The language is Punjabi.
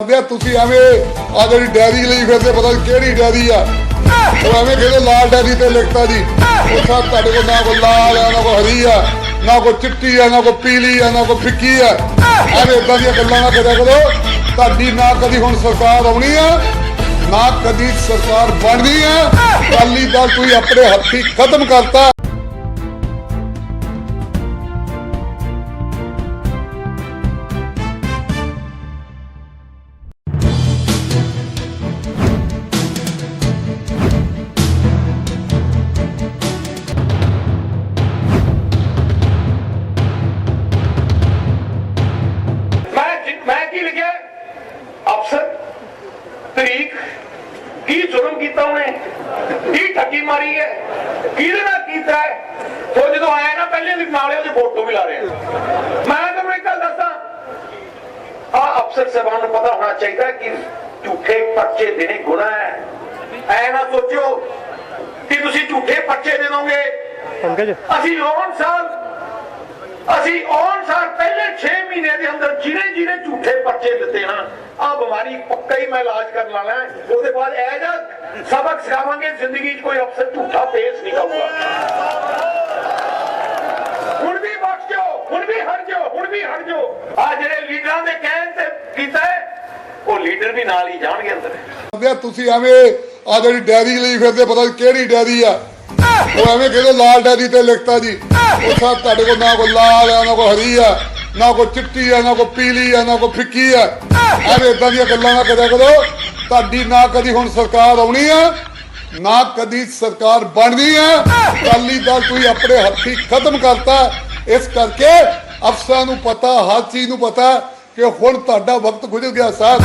ਕਰਦੇ ਤੁਸੀਂ ਐਵੇਂ ਆ ਜਿਹੜੀ ਡੈਰੀ ਲਈ ਫਿਰਦੇ, ਪਤਾ ਨੀ ਕਿਹੜੀ ਡੈਰੀ ਆ। ਉਹ ਐਵੇਂ ਕਹਿੰਦੇ, ਲਾਲ ਡੈਰੀ ਤੇ ਲਿਖਤਾ ਜੀ। ਉਹ ਸਭ ਤੁਹਾਡੇ ਕੋਲ ਨਾ ਕੋਈ ਲਾਲ ਆ, ਨਾ ਕੋਈ ਹਰੀ ਆ, ਨਾ ਕੋਈ ਚਿੱਟੀ ਆ, ਨਾ ਕੋਈ ਪੀਲੀ ਆ, ਨਾ ਕੋਈ ਫਿੱਕੀ ਆ। ਐਵੇਂ ਇਦਾਂ ਦੀਆਂ ਗੱਲਾਂ ਨਾ ਕਰਿਆ ਕਰੋ। ਤੁਹਾਡੀ ਨਾ ਕਦੀ ਹੁਣ ਸਰਕਾਰ ਆਉਣੀ ਆ, ਨਾ ਕਦੀ ਸਰਕਾਰ ਬਣਨੀ ਆ। ਅਕਾਲੀ ਦਲ ਤੁਸੀਂ ਆਪਣੇ ਹੱਥੀ ਖਤਮ ਕਰਤਾ। ਕੀ ਜ਼ੁਲਮ ਕੀਤਾ ਉਹਨੇ? ਕੀ ਠੱਗੀ ਮਾਰੀ ਹੈ? ਕਿਹਦੇ ਨਾਲ ਕੀਤਾ ਹੈ? ਉਹ ਜਦੋਂ ਆਇਆ ਨਾ ਪਹਿਲੇ ਵੀ ਨਾਲੇ ਉਹਦੀ ਫੋਟੋ ਵੀ ਲਾ ਰਹੇ। ਮੈਂ ਤੁਹਾਨੂੰ ਇੱਕ ਗੱਲ ਦੱਸਾਂ ਆ ਅਫਸਰ ਸਾਹਿਬਾਨ ਨੂੰ ਪਤਾ ਹੋਣਾ ਚਾਹੀਦਾ ਕਿ ਝੂਠੇ ਪਰਚੇ ਦੇਣੇ ਗੁਨਾਹ ਹੈ। ਐ ਨਾ ਸੋਚੋ ਕਿ ਤੁਸੀਂ ਝੂਠੇ ਪਰਚੇ ਦੇ ਦੋਗੇ। ਪੰਕਜ। ਅਸੀਂ ਆਉਣ ਸਾਲ ਅਸੀਂ ਆਉਣ ਸਾਲ ਪਹਿਲੇ 6 ਮਹੀਨੇ ਦੇ ਅੰਦਰ ਜਿਹਨੇ ਜਿਹਨੇ ਝੂਠੇ ਪਰਚੇ ਦਿੱਤੇ ਨਾ ਆ ਬਿਮਾਰੀ ਪੱਕਾ ਹੀ ਮੈਂ ਇਲਾਜ ਕਰਨ ਵਾਲਾ ਉਹਦੇ ਬਾਅਦ ਇਹ ਜਾ ਸਬਕ ਸਿਖਾਵਾਂਗੇ, ਜ਼ਿੰਦਗੀ 'ਚ ਕੋਈ ਅਫਸਰ ਝੂਠਾ ਪੇਸ਼ ਨਹੀਂ ਕਰੂਗਾ। ਹੁਣ ਵੀ ਬਖਸ਼ ਜਾਓ ਹੁਣ ਵੀ ਹਟ ਜਾਓ, ਹੁਣ ਵੀ ਹਟ ਜਾਓ। ਆ ਜਿਹੜੇ ਲੀਡਰਾਂ ਦੇ ਕਹਿਣ ਤੇ ਕੀਤਾ ਉਹ ਲੀਡਰ ਵੀ ਨਾਲ ਹੀ ਜਾਣਗੇ ਅੰਦਰ। ਤੁਸੀਂ ਐਵੇਂ ਆ ਜਿਹੜੀ ਡੈਰੀ ਲਈ ਫਿਰਦੇ, ਪਤਾ ਕਿਹੜੀ ਡੈਰੀ ਆ। ਉਹ ਐਵੇਂ ਕਹਿੰਦੇ, ਲਾਲ ਡੈਰੀ ਤੇ ਲਿਖਤਾ ਜੀ। ਉਹ ਸਭ ਤੁਹਾਡੇ ਕੋਲ ਨਾ ਕੋਈ ਲਾਲ ਆ, ਨਾ ਕੋਈ ਹਰੀ ਆ। ਨਾ ਕੋਈ ਚਿੱਟੀ ਆ, ਨਾ ਕੋਈ ਪੀਲੀ ਆ, ਨਾ ਕੋਈ ਫਿੱਕੀ ਆ। ਐਵੇਂ ਇਦਾਂ ਦੀਆਂ ਗੱਲਾਂ ਨਾ ਕਰਿਆ ਕਰੋ। ਤੁਹਾਡੀ ਨਾ ਕਦੀ ਹੁਣ ਸਰਕਾਰ ਆਉਣੀ ਆ, ਨਾ ਕਦੀ ਸਰਕਾਰ ਬਣਨੀ ਆ। ਅਕਾਲੀ ਦਲ ਤੁਸੀਂ ਆਪਣੇ ਹੱਥੀ ਖਤਮ ਕਰਤਾ। ਇਸ ਕਰਕੇ ਅਫਸਰਾਂ ਨੂੰ ਪਤਾ, ਹਰ ਚੀਜ਼ ਨੂੰ ਪਤਾ ਕਿ ਹੁਣ ਤੁਹਾਡਾ ਵਕਤ ਗੁਜ਼ਰ ਗਿਆ ਸਾਹਿਬ